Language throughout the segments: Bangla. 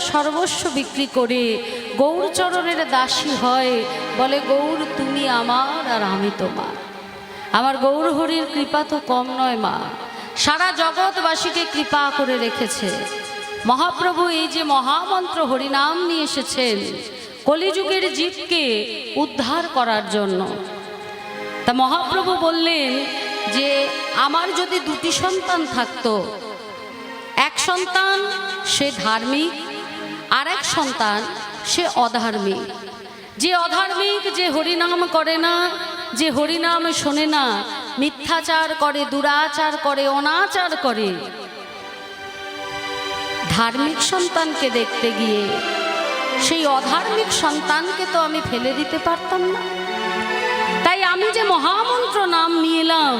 সর্বস্ব বিক্রি করে, গৌরচরণের দাসী হয়, বলে, গৌর, তুমি আমার আর আমি তোমার। আমার গৌর হরির কৃপা তো কম নয় মা। সারা জগৎবাসীকে কৃপা করে রেখেছে। মহাপ্রভু এই যে মহামন্ত্র হরিনাম নিয়ে এসেছেন, কলিযুগের জীবকে উদ্ধার করার জন্য। তা মহাপ্রভু বললেন যে, আমার যদি দুটি সন্তান থাকতো, এক সন্তান সে ধার্মিক আর এক সন্তান, সে অধার্মিক যে অধার্মিক, যে হরিনাম করে না, যে হরিনাম শোনে না, মিথ্যাচার করে, দুরাচার করে, অনাচার করে। ধার্মিক সন্তানকে দেখতে গিয়ে, সেই অধার্মিক সন্তানকে তো আমি ফেলে দিতে পারতাম না। তাই আমি যে মহামন্ত্র নাম নিয়ে এলাম,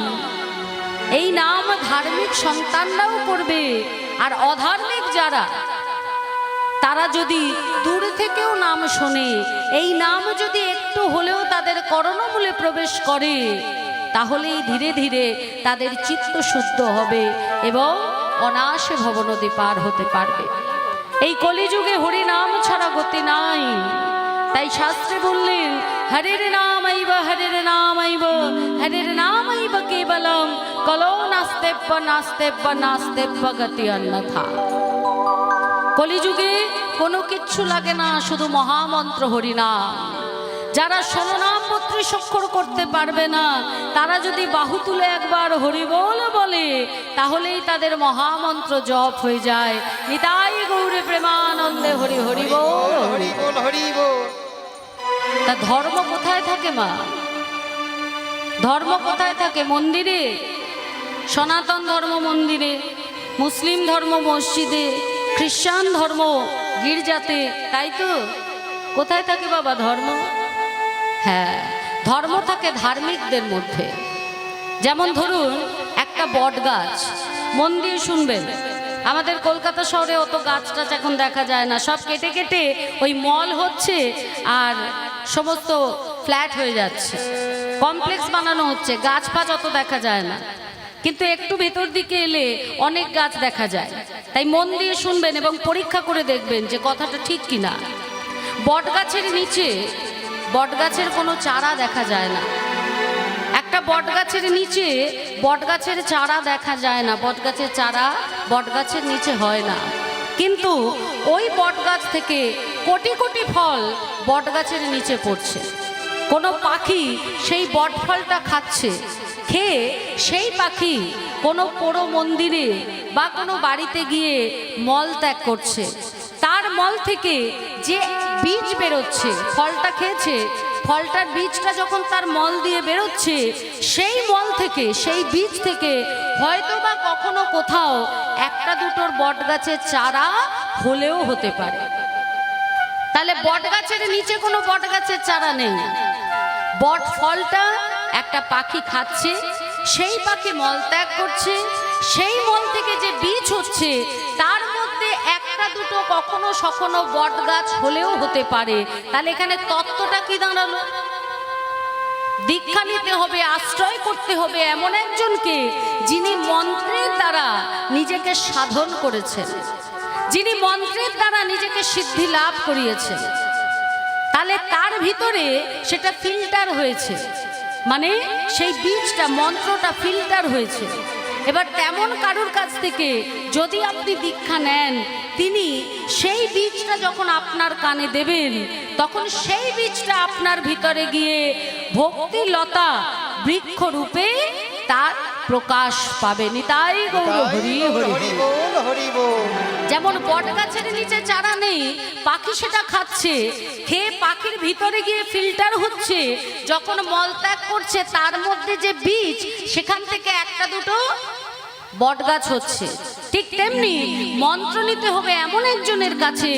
এই নাম ধার্মিক সন্তানরাও করবে, আর অধার্মিক যারা তারা যদি দূর থেকেও নাম শোনে, এই নাম যদি একটু হলেও তাদের করণমূলে প্রবেশ করে, তাহলেই ধীরে ধীরে তাদের চিত্ত শুদ্ধ হবে এবং অনায়াসে ভবনদী পার হতে পারবে। এই কলিযুগে হরি নাম ছাড়া গতি নাই। তাই শাস্ত্রে বললেন, হরের নাম আইব, হরের নাম আইব, হরের নাম আইব কেবলম, কলো নাস্তেব্য নাস্তেব্য নাস্তেব্য গতি অন্যথা। কলিযুগে কোনো কিচ্ছু লাগে না শুধু মহামন্ত্র হরিনাম। যারা ষোলনাম পত্রী স্বাক্ষর করতে পারবে না তারা যদি বাহু তুলে একবার হরিবোল বলে তাহলেই তাদের মহামন্ত্র জপ হয়ে যায়। নিতাই গৌরে প্রেমানন্দে হরি হরিবোল। হরি হরি বল হরি তা ধর্ম কোথায় থাকে মা? ধর্ম কোথায় থাকে? মন্দিরে? সনাতন ধর্ম মন্দিরে? মুসলিম ধর্ম মসজিদে? খ্রিস্টান ধর্ম গির্জাতে, তাই তো? কোথায় থাকে বাবা ধর্ম? হ্যাঁ ধর্ম থাকে ধার্মিকদের মধ্যে। যেমন ধরুন, একটা বট গাছ, মন দিয়ে শুনবেন। আমাদের কলকাতা শহরে অত গাছ টাছ এখন দেখা যায় না। সব কেটে কেটে ওই মল হচ্ছে আর সমস্ত ফ্ল্যাট হয়ে যাচ্ছে। কমপ্লেক্স বানানো হচ্ছে, গাছ ফাছ অত দেখা যায় না। কিন্তু একটু ভেতর দিকে এলে অনেক গাছ দেখা যায়। তাই মন দিয়ে শুনবেন এবং পরীক্ষা করে দেখবেন যে কথাটা ঠিক কিনা। বট গাছের নিচে বট গাছের কোনো চারা দেখা যায় না। একটা বট গাছের নিচে বট গাছের চারা দেখা যায় না। বট গাছের চারা বট গাছের নিচে হয় না। কিন্তু ওই বট গাছ থেকে কোটি কোটি ফল বট গাছের নিচে পড়ছে। কোনো পাখি সেই বটফলটা খাচ্ছে। খেয়ে সেই পাখি কোনো পোড়ো মন্দিরে বা কোনো বাড়িতে গিয়ে মল ত্যাগ করছে। তার মল থেকে যে বীজ বেরোচ্ছে, ফলটা খেয়েছে, ফলটার বীজটা যখন তার মল দিয়ে বেরোচ্ছে, সেই মল থেকে, সেই বীজ থেকে হয়তো বা কখনো কোথাও একটা দুটোর বট গাছের চারা হলেও হতে পারে। তাহলে বট গাছের নিচে কোনো বট গাছের চারা নেই। বট ফলটা একটা পাখি খাচ্ছে, সেই পাখি মল ত্যাগ করছে, সেই মল থেকে যে বীজ হচ্ছে, তার মধ্যে একটা দুটো কখনো সখনো বট গাছ হলেও হতে পারে। তাহলে এখানে তত্ত্বটা কি দাঁড়াল? দীক্ষা নিতে হবে, আশ্রয় করতে হবে এমন একজনকে যিনি মন্ত্রের দ্বারা নিজেকে সাধন করেছেন। যিনি মন্ত্রের দ্বারা নিজেকে সিদ্ধি লাভ করিয়েছেন। তাহলে তার ভিতরে সেটা ফিল্টার হয়েছে। মানে সেই বীজটা, মন্ত্রটা ফিল্টার হয়েছে। এবার তেমন কারুর কাছ থেকে যদি আপনি দীক্ষা নেন, তিনি সেই বীজটা যখন আপনার কানে দেবেন, তখন সেই বীজটা আপনার ভিতরে গিয়ে ভক্তি লতা বৃক্ষরূপে তার প্রকাশ পাবে নিতাই গৌর হরি হরি। যেমন বট গাছের নিচে চারা নেই পাখি সেটা খাচ্ছে। খেয়ে পাখির ভিতরে গিয়ে ফিল্টার হচ্ছে। যখন মলত্যাগ করছে তার মধ্যে যে বীজ সেখান থেকে একটা দুটো বট গাছ হচ্ছে। ঠিক তেমনি মন্ত্র নিতে হবে এমন একজনের কাছে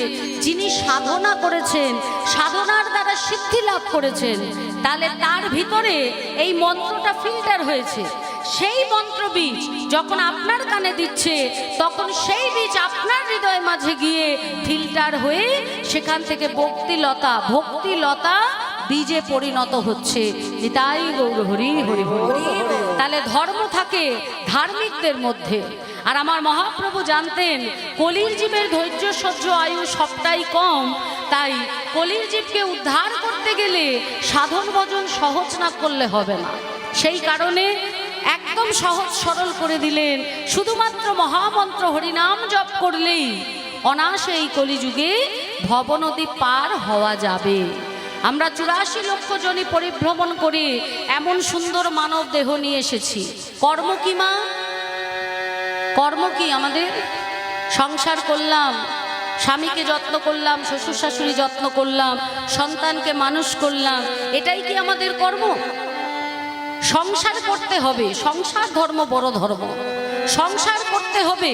যিনি সাধনা করেছেন, সাধনার দ্বারা সিদ্ধি লাভ করেছেন। তাহলে তার ভিতরে এই মন্ত্রটা ফিল্টার হয়েছে। সেই মন্ত্র বীজ যখন আপনার কানে দিচ্ছে, তখন সেই বীজ আপনার হৃদয় মাঝে গিয়ে ফিল্টার হয়ে সেখান থেকে ভক্তিলতা ভক্তিলতা বীজে পরিণত হচ্ছে। নিতাই গৌর হরি হরি হরি। তাহলে ধর্ম থাকে ধার্মিকদের মধ্যে। আর আমার মহাপ্রভু জানতেন, কলির জীবের ধৈর্য, সহ্য, আয়ু সবটাই কম, তাই কলির জীবকে উদ্ধার করতে গেলে সাধন ভজন সহজ না করলে হবে না। সেই কারণে একদম সহজ সরল করে দিলেন, শুধুমাত্র মহামন্ত্র হরিনাম জপ করলেই অনায়াসে এই কলিযুগে ভবনদী পার হওয়া যাবে। আমরা চুরাশি লক্ষ জনই পরিভ্রমণ করে, এমন সুন্দর মানব দেহ নিয়ে এসেছি। কর্ম কি মা? কর্ম কি আমাদের? সংসার করলাম, স্বামীকে যত্ন করলাম, শ্বশুর শাশুড়ি যত্ন করলাম, সন্তানকে মানুষ করলাম, এটাই কি আমাদের কর্ম? সংসার করতে হবে, সংসার ধর্ম বড় ধর্ম। সংসার করতে হবে।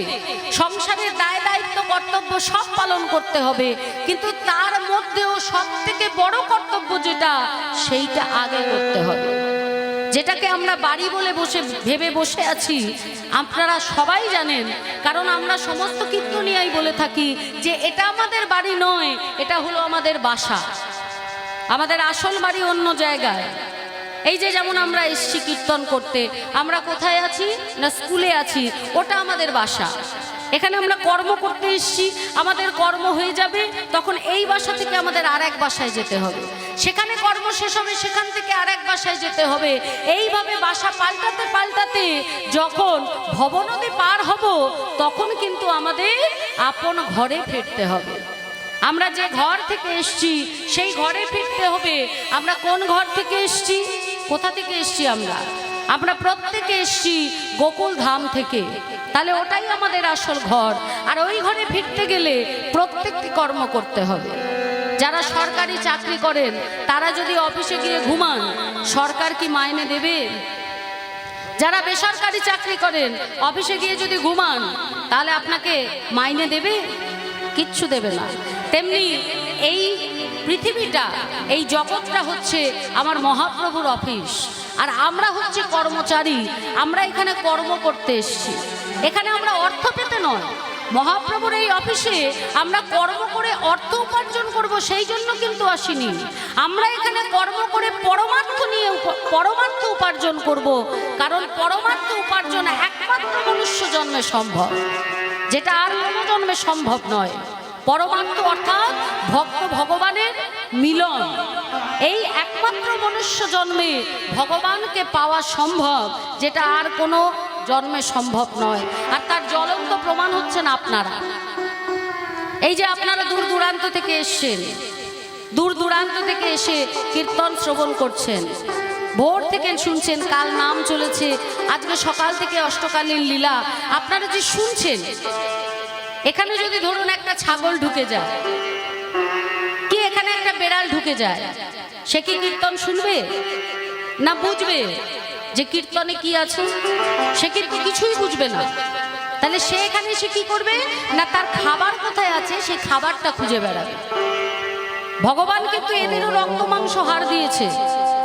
সংসারের দায় দায়িত্ব, কর্তব্য সব পালন করতে হবে। কিন্তু তার মধ্যেও সব থেকে বড় কর্তব্য যেটা, সেইটা আগে করতে হবে। যেটাকে আমরা বাড়ি বলে বসে, ভেবে বসে আছি, আপনারা সবাই জানেন, কারণ আমরা সমস্ত কীর্তনিয়াই বলে থাকি যে এটা আমাদের বাড়ি নয়, এটা হলো আমাদের বাসা। আমাদের আসল বাড়ি অন্য জায়গায়। এই যে যেমন আমরা এসছি কীর্তন করতে, আমরা কোথায় আছি? না স্কুলে আছি। ওটা আমাদের বাসা। এখানে আমরা কর্ম করতে এসছি, আমাদের কর্ম হয়ে যাবে, তখন এই বাসা থেকে আমাদের আর এক বাসায় যেতে হবে। সেখানে কর্ম শেষ হবে, সেখান থেকে আর এক বাসায় যেতে হবে। এইভাবে বাসা পাল্টাতে পাল্টাতে যখন ভবনদী পার হব, তখন কিন্তু আমাদের আপন ঘরে ফিরতে হবে। আমরা যে ঘর থেকে এসছি, সেই ঘরে ফিরতে হবে। আমরা কোন ঘর থেকে এসছি? কোথা থেকে এসছি আমরা? আমরা প্রত্যেকে এসছি গোকুল ধাম থেকে। তাহলে ওটাই আমাদের আসল ঘর। আর ওই ঘরে ফিরতে গেলে প্রত্যেকটি কর্ম করতে হবে। যারা সরকারি চাকরি করেন, তারা যদি অফিসে গিয়ে ঘুমান, সরকার কি মাইনে দেবে? যারা বেসরকারি চাকরি করেন, অফিসে গিয়ে যদি ঘুমান, তাহলে আপনাকে মাইনে দেবে? কিচ্ছু দেবে না। তেমনি এই পৃথিবীটা, এই জগৎটা হচ্ছে আমার মহাপ্রভুর অফিস। আর আমরা হচ্ছে কর্মচারী, আমরা এখানে কর্ম করতে এসেছি। এখানে আমরা অর্থ পেতে নয়। মহাপ্রভুর এই অফিসে আমরা কর্ম করে অর্থ উপার্জন করব সেই জন্য কিন্তু আসিনি। আমরা এখানে কর্ম করে পরমার্থ নিয়ে পরমার্থ উপার্জন করব। কারণ পরমার্থ উপার্জন একমাত্র মনুষ্য জন্মে সম্ভব। যেটা আর কোনো জন্মে সম্ভব নয়। পরমার্থ অর্থাৎ ভক্ত ভগবানের মিলন। এই একমাত্র মনুষ্য জন্মে ভগবানকে পাওয়া সম্ভব, যেটা আর কোনো জন্মে সম্ভব নয়। আর তার জ্বলন্ত প্রমাণ হচ্ছেন আপনারা। এই যে আপনারা দূর দূরান্ত থেকে এসছেন, দূর দূরান্ত থেকে এসে কীর্তন শ্রবণ করছেন, ভোর থেকে শুনছেন, কাল নাম চলেছে, আজকে সকাল থেকে অষ্টকালীন লীলা, আপনারা যে শুনছেন এখানে যদি ধরুন একটা ছাগল ঢুকে যায়, কি এখানে একটা বেড়াল ঢুকে যায়? সে কি কীর্তন শুনবে? না বুঝবে যে কীর্তনে কি আছে? সে কিন্তু কিছুই বুঝবে না। তাহলে সে এখানে এসে কি করবে? না তার খাবার কোথায় আছে? সেই খাবারটা খুঁজে বেড়াবে। ভগবান কিন্তু এদেরও রক্ত, মাংস হার দিয়েছে,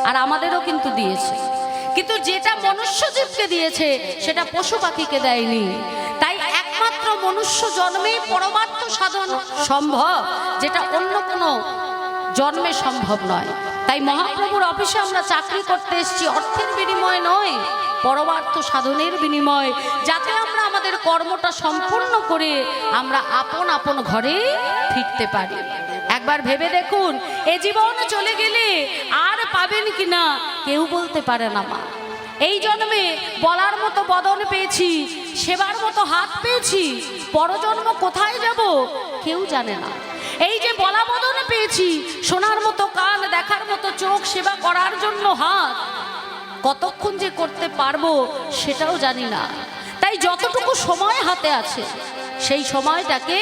আর আমাদেরও কিন্তু দিয়েছে। কিন্তু যেটা মনুষ্য জীবকে দিয়েছে, সেটা পশু পাখিকে দেয়নি। মনুষ্য জন্মেই পরমার্থ সাধন সম্ভব, যেটা অন্য কোনো জন্মে সম্ভব নয়। তাই মহাপ্রভুর অফিসে আমরা চাকরি করতে এসেছি, অর্থের বিনিময়ে নয়, পরমার্থ সাধনের বিনিময়, যাতে আমরা আমাদের কর্মটা সম্পূর্ণ করে আমরা আপন আপন ঘরে ফিরতে পারি। একবার ভেবে দেখুন, এ জীবন চলে গেলে আর পাবেন কিনা, কেউ বলতে পারে না মা। এই জন্মে বলার মতো বদন পেয়েছি, সেবার মতো হাত পেয়েছি, পরজন্ম কোথায় যাব কেউ জানে না। এই যে বলা বদন পেয়েছি, শোনার মতো কান, দেখার মতো চোখ, সেবা করার জন্য হাত, কতক্ষণ যে করতে পারব সেটাও জানি না। তাই যতটুকু সময় হাতে আছে, সেই সময়টাকে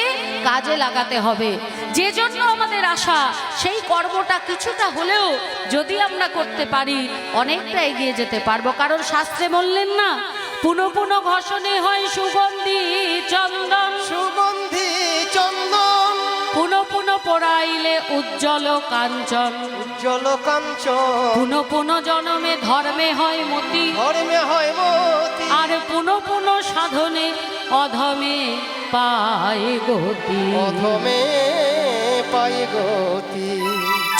কাজে লাগাতে হবে। যে জন্য আমাদের আশা সেই কর্মটা কিছুটা হলেও যদি আমরা করতে পারি অনেকটা এগিয়ে যেতে পারব। কারণ শাস্ত্রে বললেন না পুনঃ পুনঃ ঘষণে হয় সুগন্ধি চন্দন। সুগন্ধি চন্দন। পুনঃ পুনঃ পড়াইলে উজ্জ্বল কাঞ্চন। উজ্জ্বল কাঞ্চন। পুনঃ পুনঃ জনমে ধর্মে হয় মতি। ধর্মে হয় মতি। আর পুনঃ পুনঃ সাধনে অধমে পায় গতি। অধমে পাই গতি।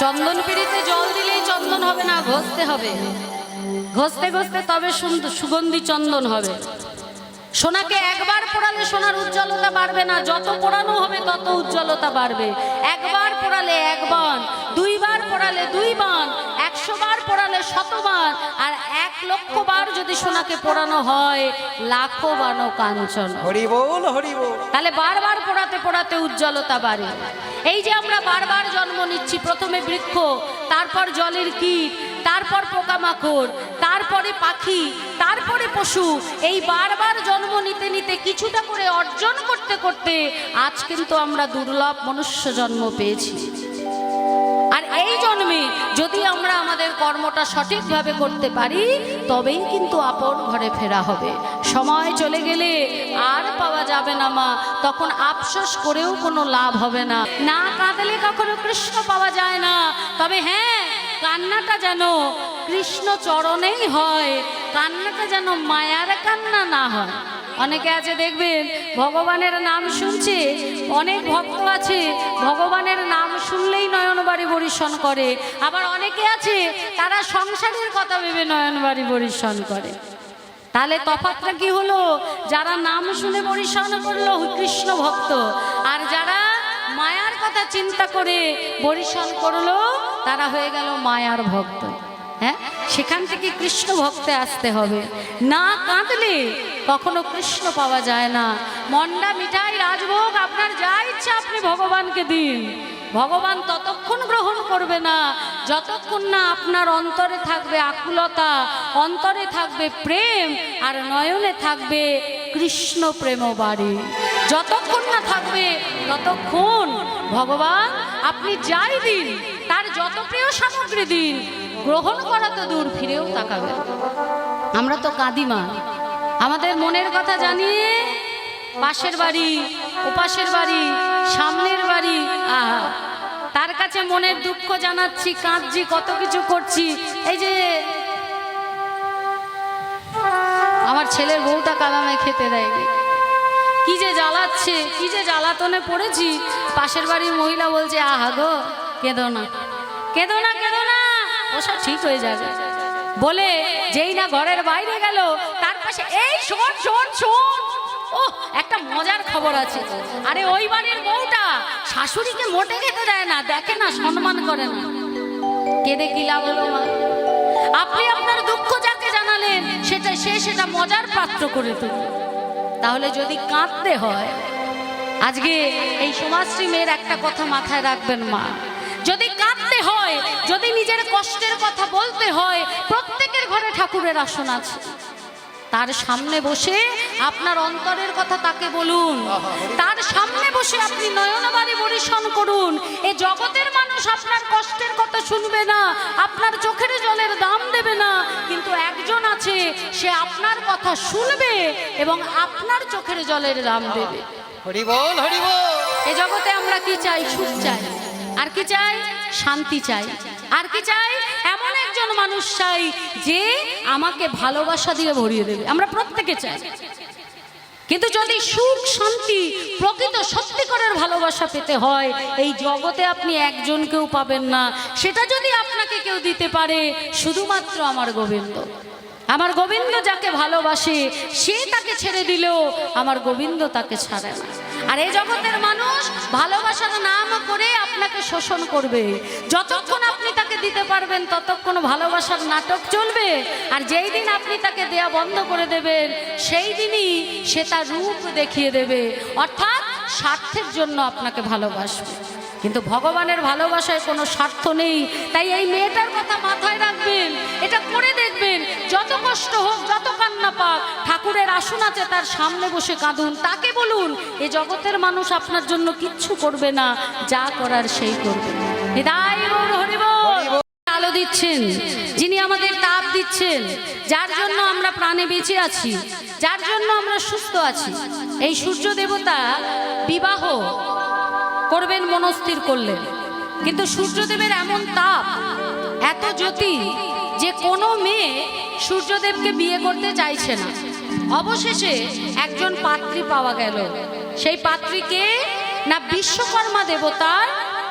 চন্দন পিড়িতে জল দিলেই চন্দন হবে না, ঘষতে হবে। ঘষতে ঘষতে তবে সুগন্ধি চন্দন হবে। সোনাকে একবার পোড়ালে সোনার উজ্জ্বলতা বাড়বে না, যত পোড়ানো হবে তত উজ্জ্বলতা বাড়বে। একবার পোড়ালে একবার দুইবার পোড়ালে দুইবার একশো বার পোড়ালে শতবার আর এক লক্ষ বার যদি সোনাকে পোড়ানো হয় লাখো বানো কাঞ্চন। হরি বল হরি বল। তাহলে বারবার পোড়াতে পোড়াতে উজ্জ্বলতা বাড়ে। এই যে আমরা বারবার জন্ম নিচ্ছি প্রথমে বৃক্ষ তারপর জলের কীট তারপর পোকামাকড় তারপরে পাখি তারপরে পশু এই বারবার জন্ম নিতে নিতে কিছুটা করে অর্জন করতে করতে আজ কিন্তু আমরা দুর্লভ মনুষ্য জন্ম পেয়েছি। জন্মে যদি আমরা আমাদের কর্মটা সঠিকভাবে করতে পারি, তবেই কিন্তু আপন ঘরে ফেরা হবে। সময় চলে গেলে আর পাওয়া যাবে না মা, তখন আফসোস করেও কোনো লাভ হবে না। না কাঁদলে কখনো কৃষ্ণ পাওয়া যায় না। তবে হ্যাঁ কান্নাটা যেন কৃষ্ণ চরণেই হয়, কান্নাটা যেন মায়ার কান্না না হয়। অনেকে আছে, দেখবেন, ভগবানের নাম শুনছে, অনেক ভক্ত আছে, ভগবানের নাম শুনলেই নয়নবাড়ি বরিশন করে। আবার অনেকে আছে, তারা সংসারের কথা ভেবে নয়নবাড়ি বরিশন করে। তাহলে তফাতটা কি হলো? যারা নাম শুনে বরিশন করল, কৃষ্ণ ভক্ত, আর যারা মায়ার কথা চিন্তা করে বরিশন করল, তারা হয়ে গেল মায়ার ভক্ত। হ্যাঁ? সেখান থেকে কৃষ্ণ ভক্তে আসতে হবে। না কাঁদলে কখনো কৃষ্ণ পাওয়া যায় না। মন্ডা মিঠাই রাজভোগ, আপনার যা ইচ্ছা আপনি ভগবানকে দিন। ভগবান ততক্ষণ গ্রহণ করবে না। যতক্ষণ না আপনার অন্তরে থাকবে আকুলতা, অন্তরে থাকবে প্রেম, আর নয়নে থাকবে কৃষ্ণ প্রেম বাড়ি। যতক্ষণ না থাকবে, ততক্ষণ ভগবান আপনি যাই দিন, তার যত প্রিয় সামগ্রী দিন গ্রহণ করা তো দূর, ফিরেও তাকাবে। আমরা তো কাঁদিমা। আমাদের মনের কথা জানিয়ে পাশের বাড়ি, ওপাশের বাড়ি, সামনের বাড়ি, আহা, তার কাছে মনের দুঃখ জানাচ্ছি, কাঁদছি, কত কিছু করছি। এই যে আমার ছেলের বউটা কালামে খেতে দেয়নি। কি যে জ্বালাচ্ছে, কি যে জ্বালাতনে পড়েছি। পাশের বাড়ির মহিলা বলছে, আহা গো, কেঁদো না। কেঁদো না কেঁদো না। ওসব ঠিক হয়ে যাবে। বলে, যেই না ঘরের বাইরে গেল, তার পাশে এই শোন শোন শোন। ও একটা মজার খবর আছে। আরে, ওই বাড়ির বউটা শাশুড়িকে মোটে খেতে দেয় না, দেখে না, সম্মান করে না। কেঁদে কি লাভ হলো মা? আপনি আপনার দুঃখ যাকে জানালেন, সেটা সে সেটা মজার পাত্র করে তুলবে তাহলে যদি কাঁদতে হয়, আজকে এই সমাজশ্রী মেয়ের একটা কথা মাথায় রাখবেন মা। যদি নিজের কষ্টের কথা বলতে হয় প্রত্যেকের ঘরে ঠাকুরের আসন আছে। তার সামনে বসে আপনার অন্তরের কথা তাকে বলুন। তার সামনে বসে আপনি নয়নবাড়ি পরিশন করুন। এ জগতের মানুষ আপনার কষ্টের কথা শুনবে না আপনার চোখের জলের দাম দেবে না কিন্তু একজন আছে সে আপনার কথা শুনবে এবং আপনার চোখের জলের দাম দেবে। এ জগতে আমরা কি চাই? সুখ চাই। আর কি চাই? শান্তি চাই। আর কি চাই? এমন একজন মানুষ চাই যে আমাকে ভালোবাসা দিয়ে ভরিয়ে দেবে। আমরা প্রত্যেকে চাই। কিন্তু যদি সুখ, শান্তি, প্রকৃত সত্যিকারের ভালোবাসা পেতে হয়, এই জগতে আপনি একজনকেও পাবেন না। সেটা যদি আপনাকে কেউ দিতে পারে, শুধুমাত্র আমার গোবিন্দ। আমার গোবিন্দ যাকে ভালোবাসে, সে তাকে ছেড়ে দিলেও আমার গোবিন্দ তাকে ছাড়ে না। আর এই জগতের মানুষ ভালোবাসার নাম করে আপনাকে শোষণ করবে। যতক্ষণ আপনি তাকে দিতে পারবেন, ততক্ষণ ভালোবাসার নাটক চলবে। আর যেই দিন আপনি তাকে দেয়া বন্ধ করে দেবেন, সেই দিনই সে তার রূপ দেখিয়ে দেবে। অর্থাৎ স্বার্থের জন্য আপনাকে ভালোবাসবে। কিন্তু ভগবানের ভালোবাসায় কোনো স্বার্থ নেই। তাই এই মেয়েটার কথা মাথায় রাখবেন, এটা করে দেখবেন। যত কষ্ট হোক, যত কান্না পাক, ঠাকুরের আসন আছে, তার সামনে বসে কাঁদুন। তাকে বলুন, এ জগতের মানুষ আপনার জন্য কিচ্ছু করবে না, যা করার সেই করবে। আলো দিচ্ছেন, যিনি আমাদের তাপ দিচ্ছেন, যার জন্য আমরা প্রাণে বেঁচে আছি, যার জন্য আমরা সুস্থ আছি। এই সূর্য দেবতা বিবাহ করবেন মনস্থির করলেন কিন্তু সূর্যদেবের এমন তাপ, এত জ্যোতি যে কোনো মেয়ে সূর্যদেবকে বিয়ে করতে চাইছে না। অবশেষে একজন পাত্রী পাওয়া গেল। সেই পাত্রীকে না বিশ্বকর্মা দেবতার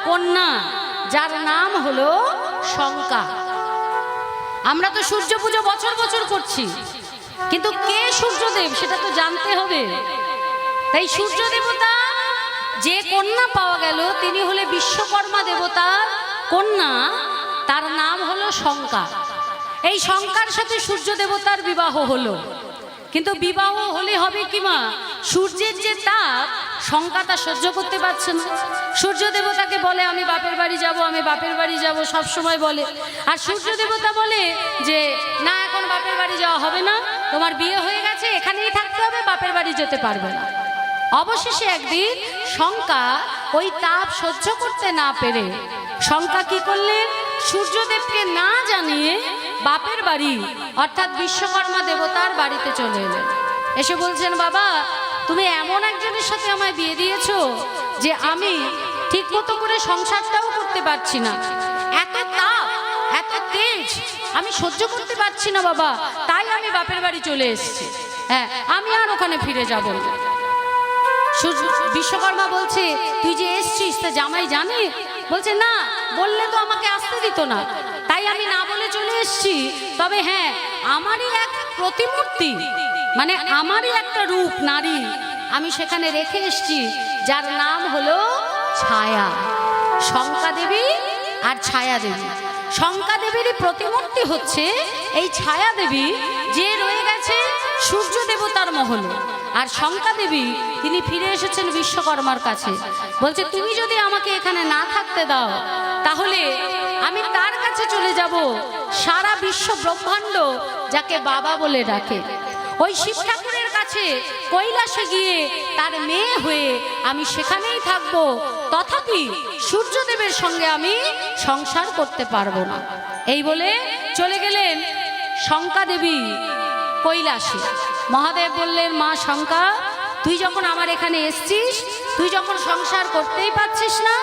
কন্যা, যার নাম হলো শঙ্কা। আমরা তো সূর্য পুজো বছর বছর করছি। কিন্তু কে সূর্যদেব সেটা তো জানতে হবে। তাই সূর্য দেবতা যে কন্যা পাওয়া গেল, তিনি হলে বিশ্বকর্মা দেবতার কন্যা, তার নাম হলো শঙ্কা। এই শঙ্কার সাথে সূর্য দেবতার বিবাহ হলো। কিন্তু বিবাহ হলে হবে কি মা? সূর্যের যে তাপ, শঙ্কা তা সহ্য করতে পারছে না। সূর্য দেবতাকে বলে, আমি বাপের বাড়ি যাব, আমি বাপের বাড়ি যাব সব সময় বলে। আর সূর্য দেবতা বলে যে, না, এখন বাপের বাড়ি যাওয়া হবে না। তোমার বিয়ে হয়ে গেছে, এখানেই থাকতে হবে, বাপের বাড়ি যেতে পারবে না। অবশেষে একদিন শঙ্কা ওই তাপ সহ্য করতে না পেরে, শঙ্কা কি করলেন সূর্যদেবকে না জানিয়ে বাপের বাড়ি, অর্থাৎ বিশ্বকর্মা দেবতার বাড়িতে চলে এলেন। এসে বলছেন, বাবা, তুমি এমন একজনের সাথে আমায় বিয়ে দিয়েছ যে আমি ঠিক মতো করে সংসারটাও করতে পারছি না। এত তাপ, এত তেজ, আমি সহ্য করতে পারছি না, বাবা। তাই আমি বাপের বাড়ি চলে এসেছি। হ্যাঁ আমি আর ওখানে ফিরে যাব না। বিশ্বকর্মা বলছে, তুই যে এসছিস, তা জামাই জানে? বলছে, না, বললে তো আমাকে আসতে দিত না। তাই আমি না বলে চলে এসছি। তবে হ্যাঁ আমারই এক প্রতিমূর্তি মানে আমারই একটা রূপ, নারী, আমি সেখানে রেখে এসছি, যার নাম হলো ছায়া। শঙ্কা দেবী আর ছায়া দেবী। শঙ্কা দেবীরই প্রতিমূর্তি হচ্ছে এই ছায়া দেবী, যে রয়ে গেছে সূর্য দেবতার মহলে। আর শঙ্কা দেবী, তিনি ফিরে এসেছেন বিশ্বকর্মার কাছে। বলছে, তুমি যদি আমাকে এখানে না থাকতে দাও, তাহলে আমি তার কাছে চলে যাব, সারা বিশ্ব ব্রহ্মাণ্ড যাকে বাবা বলে ডাকে। ওই শিব ঠাকুরের কাছে কৈলাসে গিয়ে তার মেয়ে হয়ে আমি সেখানেই থাকব। তথাপি সূর্যদেবের সঙ্গে আমি সংসার করতে পারব না। এই বলে চলে গেলেন শঙ্কা দেবী। কৈলাসে। মহাদেব বললেন, মা শঙ্কা, তুই যখন আমার এখানে এসছিস, তুই যখন সংসার করতেই পারছিস না,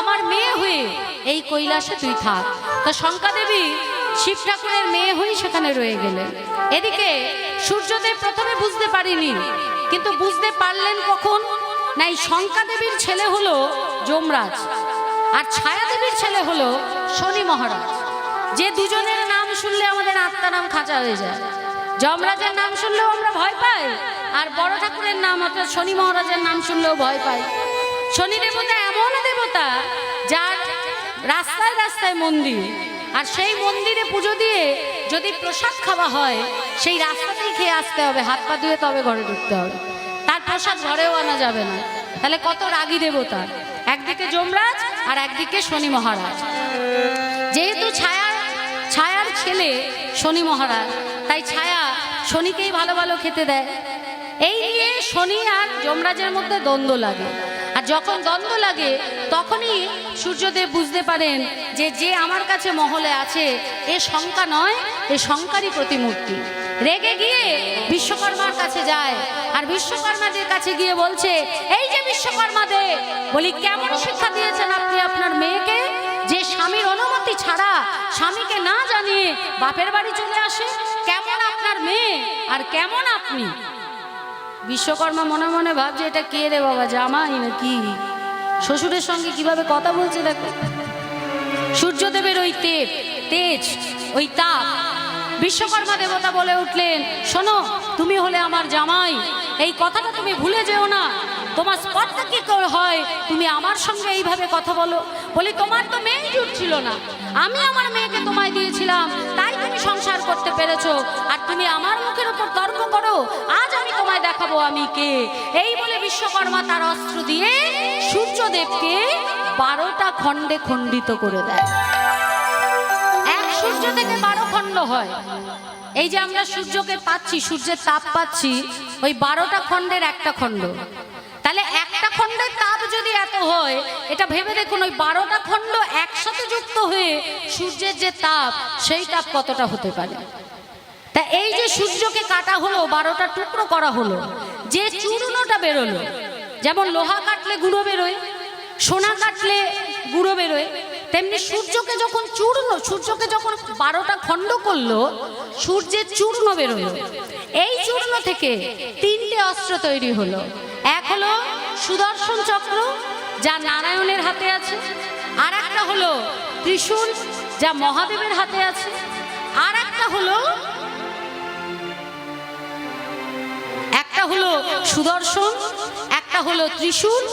আমার মেয়ে হয়ে এই কৈলাসে তুই থাক। তা শঙ্কা দেবী শিব ঠাকুরের মেয়ে হয়ে সেখানে রয়ে গেলেন। এদিকে সূর্যদেব প্রথমে বুঝতে পারিনি, কিন্তু বুঝতে পারলেন কখন? না, এই শঙ্কা দেবীর ছেলে হলো যমরাজ, আর ছায়া দেবীর ছেলে হলো শনি মহারাজ। যে দুজনের নাম শুনলে আমাদের আত্মারাম খাঁচা হয়ে যায়। যমরাজের নাম শুনলেও আমরা ভয় পাই। আর বড় ঠাকুরের নাম অর্থাৎ শনি মহারাজের নাম শুনলেও ভয় পাই। শনি দেবতা এমন দেবতা যার রাস্তায় রাস্তায় মন্দির। আর সেই মন্দিরে পুজো দিয়ে যদি প্রসাদ খাওয়া হয়, সেই রাস্তাতেই খেয়ে আসতে হবে, হাত পা ধুয়ে তবে ঘরে ঢুকতে হবে। তার প্রসাদ ঘরেও আনা যাবে না। তাহলে কত রাগী দেবতা। একদিকে যমরাজ আর একদিকে শনি মহারাজ। যেহেতু ছায়ার ছায়ার ছেলে শনি মহারাজ, তাই ছায়া শনিকেই ভালো ভালো খেতে দেয়। এই নিয়ে শনি আর যমরাজের মধ্যে দ্বন্দ্ব লাগে। আর যখন দ্বন্দ্ব লাগে, তখনই সূর্যদেব বুঝতে পারেন যে যে আমার কাছে মহলে আছে, এ শঙ্কা নয়, এ শঙ্কারই প্রতিমূর্তি। রেগে গিয়ে বিশ্বকর্মার কাছে যায় আর বিশ্বকর্মাদের কাছে গিয়ে বলছে, এই যে বিশ্বকর্মাদের! বলি, কেমন শিক্ষা দিয়েছেন আপনি আপনার মেয়েকে? যে স্বামীর অনুমতি ছাড়া স্বামীকে না জানিয়ে বাপের বাড়ি চলে আসে? কেমন আপনার মেয়ে? আর কেমন আপনি? বিশ্বকর্মা মনে মনে ভাবছে, এটা কে রে বাবা, জামাই কি শ্বশুরের সঙ্গে কীভাবে কথা বলছে দেখো। সূর্যদেবের ওই তেপ তেজ, ওই তাপ। বিশ্বকর্মা দেবতা বলে উঠলেন, শোনো, তুমি হলে আমার জামাই। এই কথাটা তুমি ভুলে যেও না। তোমার স্পটটা কি হয়? তুমি আমার সঙ্গে এইভাবে কথা বলো। বলি, তোমার তো মেয়ে জুটছিল না। আমি আমার মেয়েকে তোমায় দিয়েছিলাম। তাই সংসার করতে পেরেছ। আর তুমি আমার মুখের উপর তর্ক করো, আজ আমি তোমায় দেখাবো আমি কে। এই বলে বিশ্বকর্মা তার অস্ত্র দিয়ে সূর্যদেবকে বারোটা খণ্ডে খণ্ডিত করে দেয়। এক সূর্য থেকে বারো খণ্ড হয়। এই যে আমরা সূর্যকে পাচ্ছি, সূর্যের তাপ পাচ্ছি, ওই বারোটা খণ্ডের একটা খণ্ড। তাহলে একটা খণ্ডের তাপ যদি এত হয়, এটা ভেবে দেখুন, ওই বারোটা খণ্ড একসাথে যুক্ত হয়ে সূর্যের যে তাপ, সেই তাপ কতটা হতে পারে? তা এই যে সূর্যকে কাটা হলো, বারোটা টুকরো করা হলো, যে চূর্ণটা বেরোলো, যেমন লোহা কাটলে গুঁড়ো বেরোয়, সোনা কাটলে গুঁড়ো বেরোয় তেমনি সূর্যকে যখন চূর্ণ, সূর্যকে যখন বারোটা খণ্ড করল, সূর্যের চূর্ণ বেরোলো। এই চূর্ণ থেকে তিনটে অস্ত্র তৈরি হলো। এক হলো সুদর্শন চক্র, যা নারায়ণের হাতে আছে। আর একটা হলো ত্রিশূল, যা মহাদেবের হাতে আছে। আর একটা হলো একটা হলো সুদর্শন, একটা হলো ত্রিশূল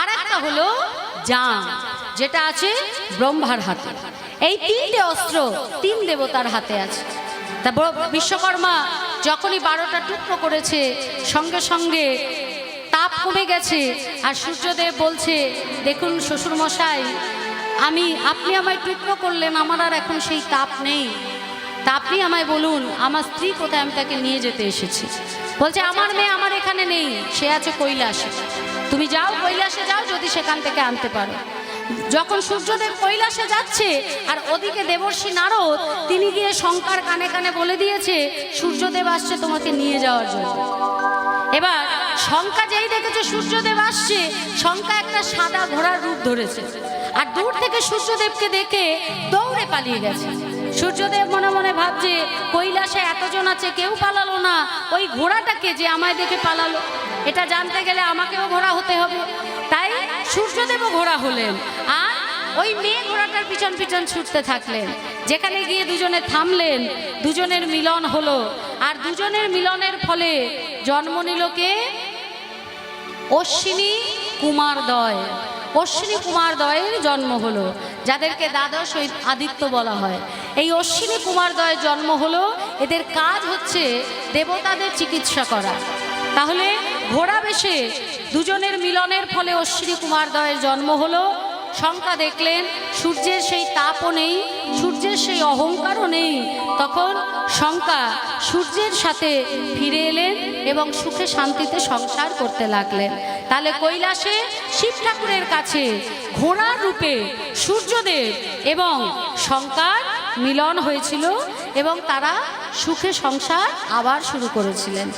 আর একটা হলো জাম যেটা আছে ব্রহ্মার হাতে। এই তিনটে অস্ত্র তিন দেবতার হাতে আছে। তা বিশ্বকর্মা যখনই বারোটা টুকরো করেছে, সঙ্গে সঙ্গে তাপ কমে গেছে আর সূর্যদেব বলছে, দেখুন শ্বশুরমশাই, আমি, আপনি আমায় টুকরো করলেন, আমার আর এখন সেই তাপ নেই। তা আপনি আমায় বলুন, আমার স্ত্রী কোথায়? আমি তাকে নিয়ে যেতে এসেছি। বলছে, আমার মেয়ে আমার এখানে নেই, সে আছে কৈলাসে। তুমি যাও, কৈলাসে যাও, যদি সেখান থেকে আনতে পারো। যখন সূর্যদেব কৈলাসে যাচ্ছে আর ওদিকে দেবর্ষী নারদ, তিনি গিয়ে শঙ্কার কানে কানে বলে দিয়েছে, সূর্যদেব আসছে তোমাকে নিয়ে যাওয়ার জন্য। এবার শঙ্কা যেই দেখেছে সূর্যদেব আসছে, শঙ্কা একটা সাদা ঘোড়ার রূপ ধরেছে। আর দূর থেকে সূর্যদেবকে দেখে দৌড়ে পালিয়ে গেছে। সূর্যদেব মনে মনে ভাবছে, কৈলাসে এতজন আছে, কেউ পালালো না, ওই ঘোড়াটাকে যে আমায় দেখে পালালো। এটা জানতে গেলে আমাকেও ঘোড়া হতে হবে। তাই সূর্যদেবও ঘোড়া হলেন। আর ওই মেয়ে ঘোড়াটার পিছন পিছন ছুটতে থাকলেন। যেখানে গিয়ে দুজনে থামলেন, দুজনের মিলন হলো। আর দুজনের মিলনের ফলে জন্ম নিল কে? অশ্বিনী কুমার দয় অশ্বিনী কুমার দয়ের জন্ম হলো, যাদেরকে দ্বাদশ আদিত্য বলা হয়। এই অশ্বিনী কুমার দয়ের জন্ম হলো, এদের কাজ হচ্ছে দেবতাদের চিকিৎসা করা। তাহলে ঘোড়া বেশে দুজনের মিলনের ফলে অশ্বিনী কুমার দয়ের জন্ম হলো। শঙ্কা দেখলেন, সূর্যের সেই তাপও নেই, সূর্যের সেই অহংকারও নেই। তখন শঙ্কা সূর্যের সাথে ফিরে এলেন এবং সুখে শান্তিতে সংসার করতে লাগলেন। তাহলে কৈলাসে শিব ঠাকুরের কাছে ঘোড়ার রূপে সূর্যদেব এবং শঙ্কার মিলন হয়েছিল এবং তারা সুখে সংসার আবার শুরু করেছিলেন।